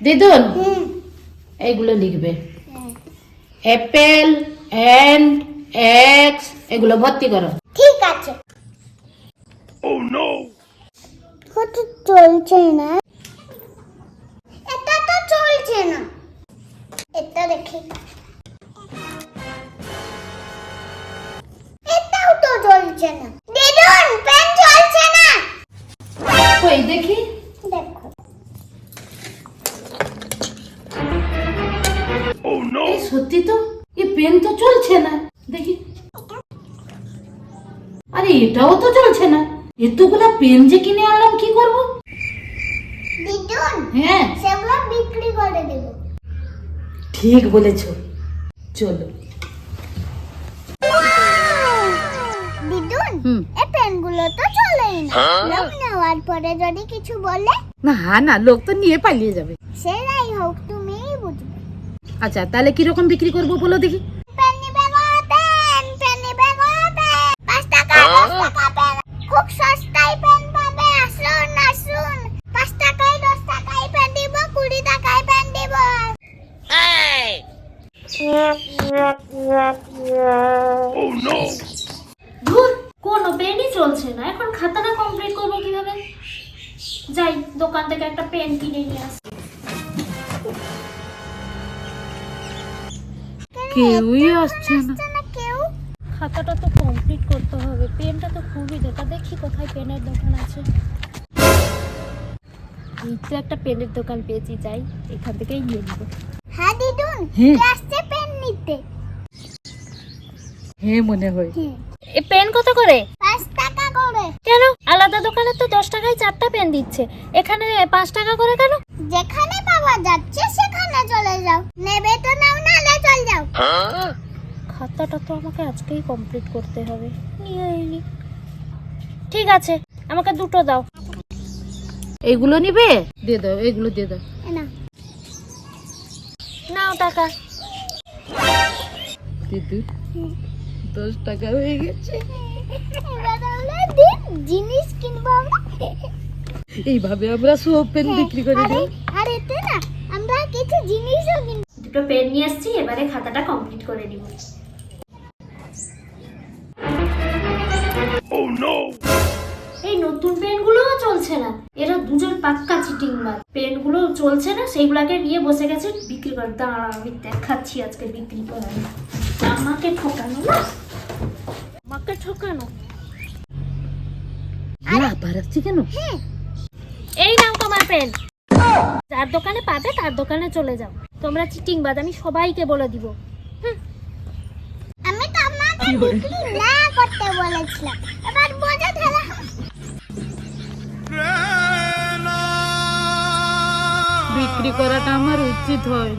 দিদুন? হুম। এইগুলো লিখবে। অ্যাপেল অ্যান্ড এক্স এগুলো ভর্তি করো। ঠিক আছে। কত চলছে না। এটা তো চলছে না। এটা দেখি। এটাও তো চলছে না। এই সত্যি তো? এই পেন তো চলছে না। দেখি। আরে এটাও তো চলছে না। এতগুলা পেন যে কিনে আনলাম কি করব? হ্যাঁ। সেগুলো বিক্রি করে দেব। ঠিক বলেছ। চলো। এই পেনগুলো তো চলেই না। লোক নেওয়ার পরে যদি কিছু বলে না না লোক তো নিয়ে পালিয়ে যাবে। সেটাই হোক আচ্ছা তাহলে কীরকম বিক্রি করব বলো দেখি? পেন নিবে পেন পেন গো পেন পাঁচ টাকা দশ খুব সস্তায় পেন পাবে আসুন আসুন। পাঁচ টাকায় দশ টাকায় পেন দিব কুড়ি টাকায় পেন দিব। ধুর কোনো পেনই চলছে না। এখন খাতাটা কমপ্লিট করব কীভাবে? যাই দোকান থেকে একটা পেন কিনে নিয়ে আসি। কেউই আসছে না। খাতাটা তো কমপ্লিট করতে হবে পেনটা তো খুবই দরকার। দেখি কোথায় পেনের দোকান আছে। এই তো একটা পেনের দোকান পেয়েছি যাই এখান থেকেই নিয়ে নেব। হ্যাঁ দিদুন হ্যাঁ। কে আসছে পেন নিতে। হ্যাঁ মনে হয়। হুম এই পেন কত করে? পাঁচ টাকা করে। কেন? আলাদা দোকানে তো দশ টাকায় চারটা পেন দিচ্ছে। এখানে পাঁচ টাকা করে কেন? যেখানে পাওয়া যাচ্ছে সেখানে চলে যাও। নেবে তো নাও নালে চল যাও খাতাটা তো আমাকে আজকেই কমপ্লিট করতে হবে। নিয়ে ঠিক আছে আমাকে দুটো দাও। এইগুলো নিবে? দিয়ে দাও এগুলো দিয়ে দাও। নাও। টাকা। দিদু দশ টাকা হয়ে গেছে। জিনিস কিনবো এইভাবে আমরা সব পেন বিক্রি করে দিই আর এতে না আমরা কিছু জিনিসও কিনবো। দুটো পেন নিয়ে আসছি এবারে খাতাটা কমপ্লিট করে দিব এই নতুন পেনগুলোও চলছে না। এরা দুজন পাক্কা চিটিং মার পেনগুলো চলছে না সেইগুলাকে নিয়ে বসে গেছে বিক্রি করে। দাঁড়া আমি দেখাচ্ছি আজকে বিক্রি করে। আমাকে ঠকানো না? আমাকে ঠকানো? আবার আসছি কেন? এই নাও তোমার পেন যার দোকানে পাবে তার দোকানে চলে যাও। তোমরা চিটিং বাদ আমি সবাইকে বলে দিব। আমি তো আমাকে বিক্রি না করতে বলেছিলাম। এবার বোঝা ঠেলা বিক্রি করাটা আমার উচিত হয়।